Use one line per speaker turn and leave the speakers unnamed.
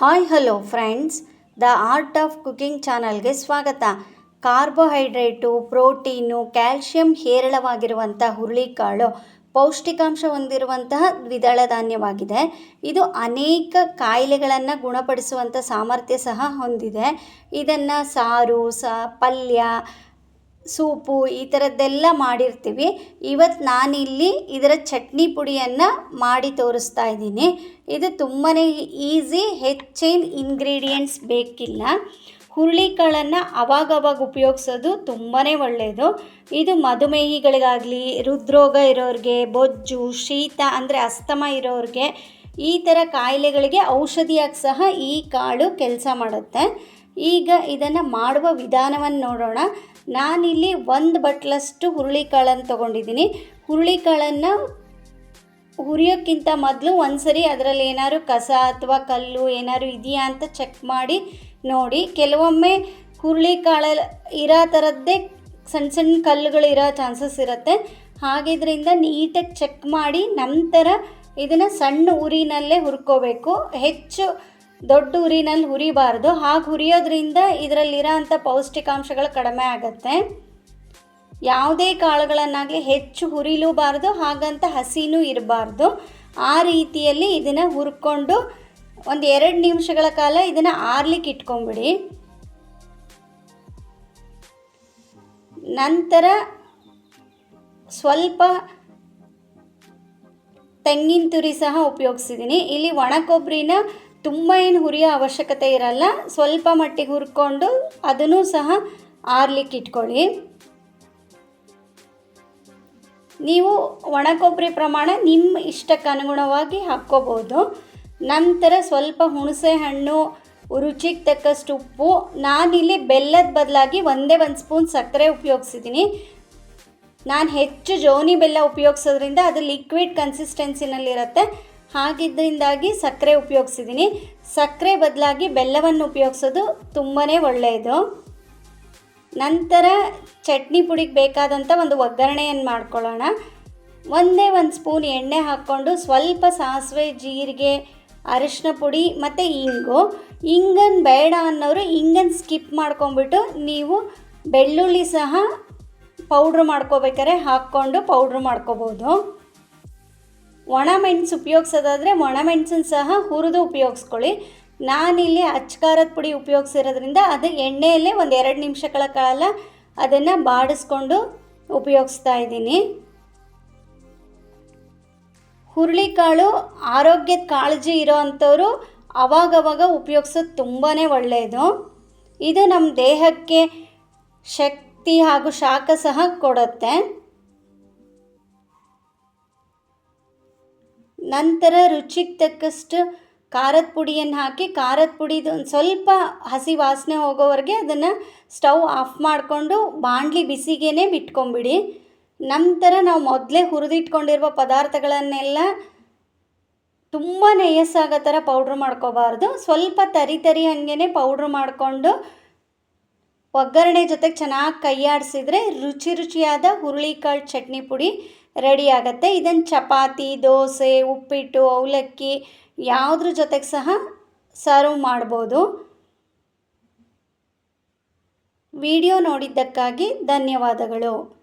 Hi, hello friends. The art of cooking ಚಾನಲ್ಗೆ ಸ್ವಾಗತ. Carbohydrate, protein, calcium ಹೇರಳವಾಗಿರುವಂಥ ಹುರುಳಿಕಾಳು ಪೌಷ್ಟಿಕಾಂಶ ಹೊಂದಿರುವಂತಹ ದ್ವಿದಳ ಧಾನ್ಯವಾಗಿದೆ. ಇದು ಅನೇಕ ಕಾಯಿಲೆಗಳನ್ನು ಗುಣಪಡಿಸುವಂಥ ಸಾಮರ್ಥ್ಯ ಸಹ ಹೊಂದಿದೆ. ಇದನ್ನು ಸಾರು, ಸ, ಪಲ್ಯ ಸೂಪು, ಈ ಥರದ್ದೆಲ್ಲ ಮಾಡಿರ್ತೀವಿ. ಇವತ್ತು ನಾನಿಲ್ಲಿ ಇದರ ಚಟ್ನಿ ಪುಡಿಯನ್ನು ಮಾಡಿ ತೋರಿಸ್ತಾ ಇದ್ದೀನಿ. ಇದು ತುಂಬಾ ಈಸಿ, ಹೆಚ್ಚೇನು ಇಂಗ್ರೀಡಿಯೆಂಟ್ಸ್ ಬೇಕಿಲ್ಲ. ಹುರುಳಿಕಾಳನ್ನು ಅವಾಗವಾಗ ಉಪಯೋಗಿಸೋದು ತುಂಬಾ ಒಳ್ಳೆಯದು ಇದು ಮಧುಮೇಹಿಗಳಿಗಾಗಲಿ, ಹೃದ್ರೋಗ ಇರೋರಿಗೆ, ಬೊಜ್ಜು, ಶೀತ ಅಂದರೆ ಅಸ್ತಮ ಇರೋರಿಗೆ, ಈ ಥರ ಕಾಯಿಲೆಗಳಿಗೆ ಔಷಧಿಯಾಗಿ ಸಹ ಈ ಕಾಳು ಕೆಲಸ ಮಾಡುತ್ತೆ. ಈಗ ಇದನ್ನು ಮಾಡುವ ವಿಧಾನವನ್ನು ನೋಡೋಣ. ನಾನಿಲ್ಲಿ ಒಂದು ಬಟ್ಲಷ್ಟು ಹುರುಳಿಕಾಳನ್ನು ತೊಗೊಂಡಿದ್ದೀನಿ. ಹುರುಳಿಕಾಳನ್ನು ಹುರಿಯೋಕ್ಕಿಂತ ಮೊದಲು ಒಂದು ಸರಿ ಅದರಲ್ಲಿ ಏನಾದ್ರು ಕಸ ಅಥವಾ ಕಲ್ಲು ಏನಾದ್ರು ಇದೆಯಾ ಅಂತ ಚೆಕ್ ಮಾಡಿ ನೋಡಿ. ಕೆಲವೊಮ್ಮೆ ಹುರುಳಿಕಾಳ ಇರೋ ಥರದ್ದೇ ಸಣ್ಣ ಸಣ್ಣ ಕಲ್ಲುಗಳು ಇರೋ ಚಾನ್ಸಸ್ ಇರುತ್ತೆ. ಹಾಗಿದ್ರಿಂದ ನೀಟಾಗಿ ಚೆಕ್ ಮಾಡಿ ನಂತರ ಇದನ್ನು ಸಣ್ಣ ಉರಿನಲ್ಲೇ ಹುರ್ಕೋಬೇಕು. ಹೆಚ್ಚು ದೊಡ್ಡ ಉರಿನಲ್ಲಿ ಹುರಿಬಾರ್ದು ಹಾಗೆ ಹುರಿಯೋದ್ರಿಂದ ಇದರಲ್ಲಿರೋ ಅಂಥ ಪೌಷ್ಟಿಕಾಂಶಗಳು ಕಡಿಮೆ ಆಗುತ್ತೆ. ಯಾವುದೇ ಕಾಳುಗಳನ್ನಾಗಲಿ ಹೆಚ್ಚು ಹುರಿಲೂಬಾರ್ದು ಹಾಗಂತ ಹಸಿನೂ ಇರಬಾರ್ದು. ಆ ರೀತಿಯಲ್ಲಿ ಇದನ್ನು ಹುರ್ಕೊಂಡು ಒಂದು ಎರಡು ನಿಮಿಷಗಳ ಕಾಲ ಇದನ್ನು ಆರ್ಲಿಕ್ಕೆ ಇಟ್ಕೊಂಬಿಡಿ. ನಂತರ ಸ್ವಲ್ಪ ತೆಂಗಿನ ತುರಿ ಸಹ ಉಪಯೋಗಿಸಿದ್ದೀನಿ ಇಲ್ಲಿ ಒಣ ಕೊಬ್ಬರಿನ ತುಂಬ ಏನು ಹುರಿಯೋ ಅವಶ್ಯಕತೆ ಇರಲ್ಲ. ಸ್ವಲ್ಪ ಮಟ್ಟಿಗೆ ಹುರ್ಕೊಂಡು ಅದನ್ನು ಸಹ ಆರ್ಲಿಕ್ಕೆ ಇಟ್ಕೊಳ್ಳಿ. ನೀವು ಒಣ ಕೊಬ್ಬರಿ ಪ್ರಮಾಣ ನಿಮ್ಮ ಇಷ್ಟಕ್ಕೆ ಅನುಗುಣವಾಗಿ ಹಾಕ್ಕೋಬೋದು. ನಂತರ ಸ್ವಲ್ಪ ಹುಣಸೆ ಹಣ್ಣು, ರುಚಿಗೆ ತಕ್ಕಷ್ಟು ಉಪ್ಪು, ನಾನಿಲ್ಲಿ ಬೆಲ್ಲದ ಬದಲಾಗಿ ಒಂದೇ ಒಂದು ಸ್ಪೂನ್ ಸಕ್ಕರೆ ಉಪಯೋಗಿಸಿದ್ದೀನಿ ನಾನು ಹೆಚ್ಚು ಜೋನಿ ಬೆಲ್ಲ ಉಪಯೋಗಿಸೋದ್ರಿಂದ ಅದು ಲಿಕ್ವಿಡ್ ಕನ್ಸಿಸ್ಟೆನ್ಸಿನಲ್ಲಿರುತ್ತೆ ಹಾಗಿದ್ದರಿಂದಾಗಿ ಸಕ್ಕರೆ ಉಪಯೋಗಿಸಿದ್ದೀನಿ. ಸಕ್ಕರೆ ಬದಲಾಗಿ ಬೆಲ್ಲವನ್ನು ಉಪಯೋಗಿಸೋದು ತುಂಬಾ ಒಳ್ಳೆಯದು. ನಂತರ ಚಟ್ನಿ ಪುಡಿಗೆ ಬೇಕಾದಂಥ ಒಂದು ಒಗ್ಗರಣೆಯನ್ನು ಮಾಡ್ಕೊಳ್ಳೋಣ. ಒಂದೇ ಒಂದು ಸ್ಪೂನ್ ಎಣ್ಣೆ ಹಾಕ್ಕೊಂಡು ಸ್ವಲ್ಪ ಸಾಸಿವೆ, ಜೀರಿಗೆ, ಅರಿಶಿನ ಪುಡಿ ಮತ್ತು ಇಂಗು. ಇಂಗನ್ ಬೇಡ ಅನ್ನೋರು ಇಂಗನ್ ಸ್ಕಿಪ್ ಮಾಡ್ಕೊಂಬಿಟ್ಟು ನೀವು ಬೆಳ್ಳುಳ್ಳಿ ಸಹ ಪೌಡ್ರ್ ಮಾಡ್ಕೋಬೇಕಾದ್ರೆ ಹಾಕ್ಕೊಂಡು ಪೌಡ್ರ್ ಮಾಡ್ಕೋಬೋದು. ಒಣಮೆಣಸು ಉಪಯೋಗಿಸೋದಾದರೆ ಒಣಮೆಣಸನ್ನು ಸಹ ಹುರಿದು ಉಪಯೋಗಿಸ್ಕೊಳ್ಳಿ. ನಾನಿಲ್ಲಿ ಅಚ್ಕಾರದ ಪುಡಿ ಉಪಯೋಗಿಸಿರೋದ್ರಿಂದ ಅದು ಎಣ್ಣೆಯಲ್ಲೇ ಒಂದು ಎರಡು ನಿಮಿಷಗಳ ಕಾಲ ಅದನ್ನು ಬಾಡಿಸ್ಕೊಂಡು ಉಪಯೋಗಿಸ್ತಾ ಇದ್ದೀನಿ. ಹುರುಳಿಕಾಳು ಆರೋಗ್ಯದ ಕಾಳಜಿ ಇರೋ ಅಂಥವ್ರು ಅವಾಗವಾಗ ಉಪಯೋಗಿಸೋದು ತುಂಬಾ ಒಳ್ಳೆಯದು. ಇದು ನಮ್ಮ ದೇಹಕ್ಕೆ ಶಕ್ತಿ ಹಾಗೂ ಶಾಖ ಸಹ ಕೊಡುತ್ತೆ. ನಂತರ ರುಚಿಗೆ ತಕ್ಕಷ್ಟು ಖಾರದ ಪುಡಿಯನ್ನು ಹಾಕಿ, ಖಾರದ ಪುಡಿದು ಒಂದು ಸ್ವಲ್ಪ ಹಸಿ ವಾಸನೆ ಹೋಗೋವರೆಗೆ ಅದನ್ನು ಸ್ಟವ್ ಆಫ್ ಮಾಡಿಕೊಂಡು ಬಾಣಲಿ ಬಿಸಿಗೇ ಬಿಟ್ಕೊಂಬಿಡಿ. ನಂತರ ನಾವು ಮೊದಲೇ ಹುರಿದಿಟ್ಕೊಂಡಿರುವ ಪದಾರ್ಥಗಳನ್ನೆಲ್ಲ ತುಂಬ ನೆಯಸ್ಸಾಗೋ ಥರ ಪೌಡ್ರ್ ಮಾಡ್ಕೋಬಾರ್ದು. ಸ್ವಲ್ಪ ತರಿ ತರಿ ಹಾಗೇ ಪೌಡ್ರ್ ಮಾಡಿಕೊಂಡು ಒಗ್ಗರಣೆ ಜೊತೆಗೆ ಚೆನ್ನಾಗಿ ಕೈಯಾಡಿಸಿದ್ರೆ ರುಚಿ ರುಚಿಯಾದ ಹುರುಳಿಕಾಳು ಚಟ್ನಿ ಪುಡಿ ರೆಡಿ ಆಗುತ್ತೆ. ಇದನ್ನು ಚಪಾತಿ, ದೋಸೆ, ಉಪ್ಪಿಟ್ಟು, ಅವಲಕ್ಕಿ ಯಾವುದ್ರ ಜೊತೆಗೆ ಸಹ ಸರ್ವ್ ಮಾಡ್ಬೋದು. ವಿಡಿಯೋ ನೋಡಿದ್ದಕ್ಕಾಗಿ ಧನ್ಯವಾದಗಳು.